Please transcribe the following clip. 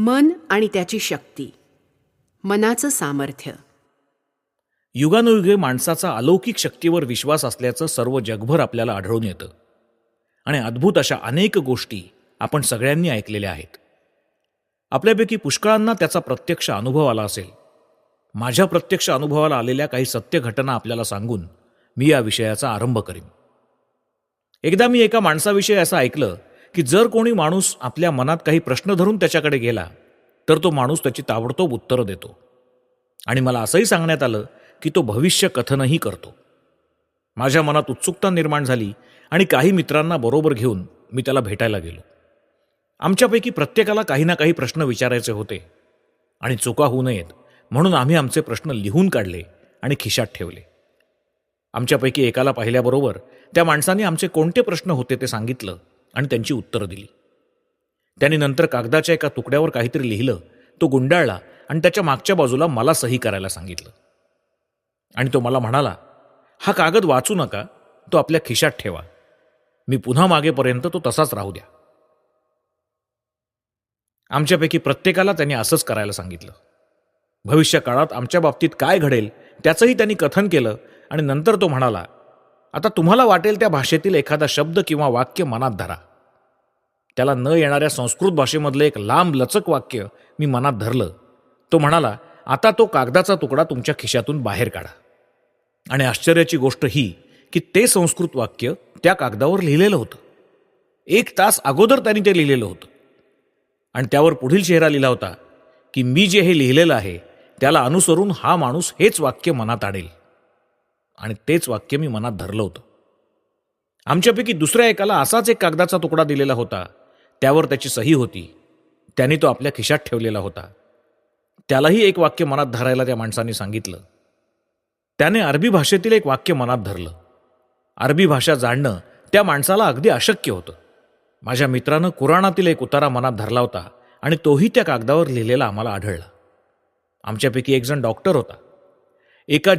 मन आणि त्याची शक्ती. मनाचं सामर्थ्य. युगानुयुगे माणसाचा अलौकिक शक्तीवर विश्वास असल्याचं सर्व जगभर आपल्याला आढळून येतं. आणि अद्भुत अशा अनेक गोष्टी आपण सगळ्यांनी ऐकलेल्या आहेत. आपल्यापैकी पुष्कळांना त्याचा प्रत्यक्ष अनुभव आला असेल. माझ्या प्रत्यक्ष अनुभवाला आलेल्या काही सत्य घटना आपल्याला सांगून मी या विषयाचा आरंभ करीन. एकदा मी एका माणसाविषयी असं ऐकलं की जर कोणी माणूस आपल्या मनात काही प्रश्न धरून त्याच्याकडे गेला तर तो माणूस त्याची ताबडतोब उत्तरं देतो. आणि मला असंही सांगण्यात आलं की तो भविष्य कथनही करतो. माझ्या मनात उत्सुकता निर्माण झाली आणि काही मित्रांना बरोबर घेऊन मी त्याला भेटायला गेलो. आमच्यापैकी प्रत्येकाला काही ना काही प्रश्न विचारायचे होते आणि चुका होऊ नयेत म्हणून आम्ही आमचे प्रश्न लिहून काढले आणि खिशात ठेवले. आमच्यापैकी एकाला पाहिल्याबरोबर त्या माणसाने आमचे कोणते प्रश्न होते ते सांगितलं आणि त्यांची उत्तरं दिली. त्याने नंतर कागदाच्या एका तुकड्यावर काहीतरी लिहिलं तो गुंडाळला आणि त्याच्या मागच्या बाजूला मला सही करायला सांगितलं. आणि तो मला म्हणाला हा कागद वाचू नका तो आपल्या खिशात ठेवा. मी पुन्हा मागेपर्यंत तो तसाच राहू द्या. आमच्यापैकी प्रत्येकाला त्यांनी असंच करायला सांगितलं. भविष्यकाळात आमच्या बाबतीत काय घडेल त्याचंही त्यांनी कथन केलं आणि नंतर तो म्हणाला आता तुम्हाला वाटेल त्या भाषेतील एखादा शब्द किंवा वाक्य मनात धरा. त्याला न येणाऱ्या संस्कृत भाषेमधलं एक लांब लचक वाक्य मी मनात धरलं. तो म्हणाला आता तो कागदाचा तुकडा तुमच्या खिशातून बाहेर काढा. आणि आश्चर्याची गोष्ट ही की ते संस्कृत वाक्य त्या कागदावर लिहिलेलं होतं. एक तास अगोदर त्यांनी ते लिहिलेलं होतं. आणि त्यावर पुढील चेहरा लिहिला होता की मी जे हे लिहिलेलं आहे त्याला अनुसरून हा माणूस हेच वाक्य मनात आणेल. आणि तेच वाक्य मी मनात धरलं होतं. आमच्यापैकी दुसऱ्या एकाला असाच एक कागदाचा तुकडा दिलेला होता. त्यावर त्याची सही होती. त्याने तो आपल्या खिशात ठेवलेला होता. त्यालाही एक वाक्य मनात धरायला त्या माणसाने सांगितलं. त्याने अरबी भाषेतील एक वाक्य मनात धरलं. अरबी भाषा जाणणं त्या माणसाला अगदी अशक्य होतं. माझ्या मित्रानं कुराणातील एक उतारा मनात धरला होता आणि तोही त्या कागदावर लिहिलेला आम्हाला आढळला. आमच्यापैकी एक जण डॉक्टर होता. एका